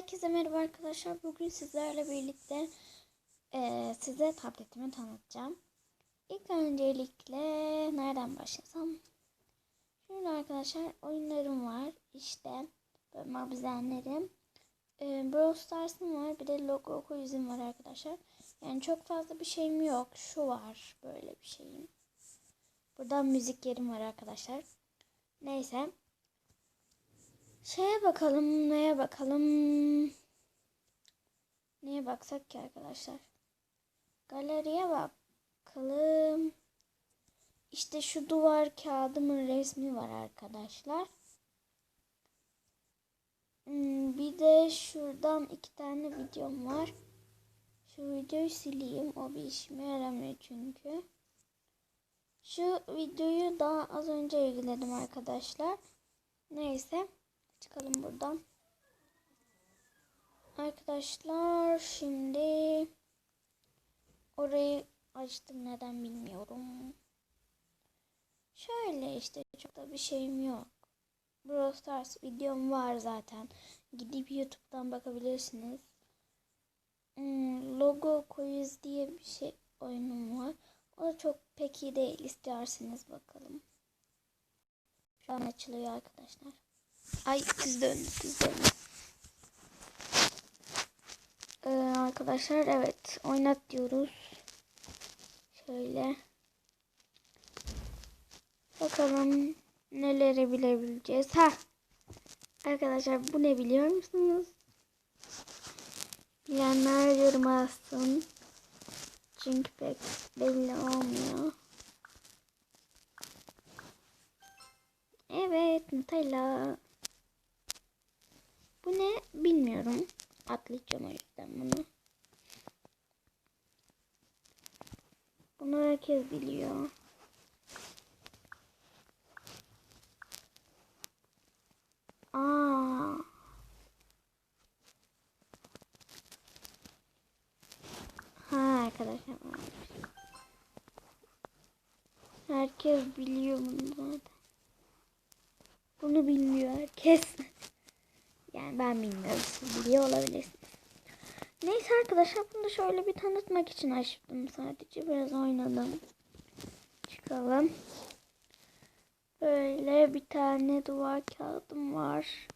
Herkese merhaba arkadaşlar. Bugün sizlerle birlikte eee, size tabletimi tanıtacağım. İlk öncelikle nereden başlasam? Şimdi arkadaşlar oyunlarım var. İşte böyle mabizenlerim. Eee Brawl Stars'ım var. Bir de logo quizim var arkadaşlar. Yani çok fazla bir şeyim yok. Şu var. Böyle bir şeyim. Burada müzik yerim var arkadaşlar. Neyse. Şeye bakalım, neye bakalım? Neye baksak ki arkadaşlar? Galeriye bakalım. İşte şu duvar kağıdımın resmi var arkadaşlar. Hmm, Bir de şuradan iki tane videom var. Şu videoyu sileyim. O bir işime yaramıyor çünkü. Şu videoyu daha az önce ilgiledim arkadaşlar. Neyse. Çıkalım buradan. Arkadaşlar şimdi orayı açtım neden bilmiyorum. Şöyle işte çok da bir şeyim yok. Brawl Stars videom var zaten. Gidip YouTube'dan bakabilirsiniz. Hmm, logo quiz diye bir şey oyunum var. O da çok pek iyi değil. İsterseniz bakalım. Şu an açılıyor arkadaşlar. Ay siz dönün siz dönün. Ee, arkadaşlar evet oynat diyoruz. Şöyle. Bakalım neleri bilebileceğiz. Ha. Arkadaşlar bu ne biliyor musunuz? Bilenler yorum alsın. Çünkü pek belli olmuyor. Evet Nutella. Bu ne bilmiyorum. Atlayacağım o yüzden bunu. Bunu herkes biliyor. Aa. Ha arkadaşlar. Herkes biliyor bunu zaten. Bunu bilmiyor herkes. Yani ben bilmiyorum. Siz biliyor olabilirsiniz. Neyse arkadaşlar bunu da şöyle bir tanıtmak için açtım sadece. Biraz oynadım. Çıkalım. Böyle bir tane duvar kağıdım var.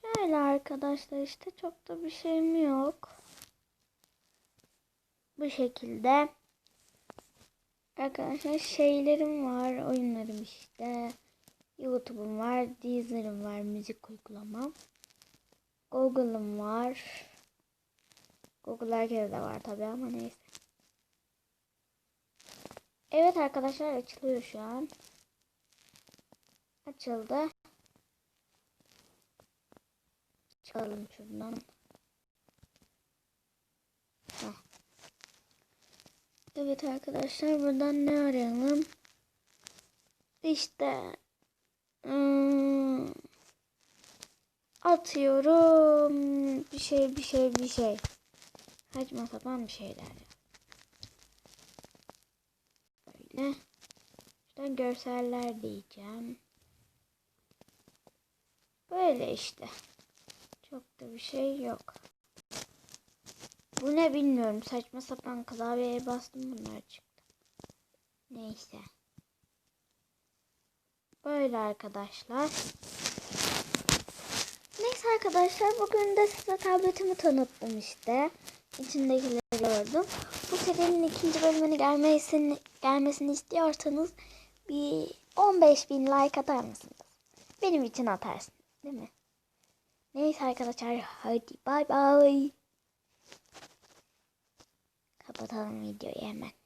Şöyle arkadaşlar işte çok da bir şeyim yok. Bu şekilde. Arkadaşlar şeylerim var. Oyunlarım işte. YouTube'um var, Deezer'ım var, müzik uygulamam. Google'ım var. Google herkese de var tabi ama neyse. Evet arkadaşlar açılıyor şu an. Açıldı. Çıkalım şuradan. Heh. Evet arkadaşlar buradan ne arayalım? İşte Hmm. Atıyorum bir şey bir şey bir şey. Saçma sapan bir şeyler. Böyle. Şuradan görseller diyeceğim. Böyle işte. Çok da bir şey yok. Bu ne bilmiyorum. Saçma sapan klavyeye bastım bunlar çıktı. Neyse. Böyle arkadaşlar. Neyse arkadaşlar bugün de size tabletimi tanıttım işte. İçindekileri gördüm. Bu serinin ikinci bölümünü gelmesini, gelmesini istiyorsanız bir 15 bin like atar mısınız? Benim için atarsınız değil mi? Neyse arkadaşlar hadi bay bay. Kapatalım videoyu hemen.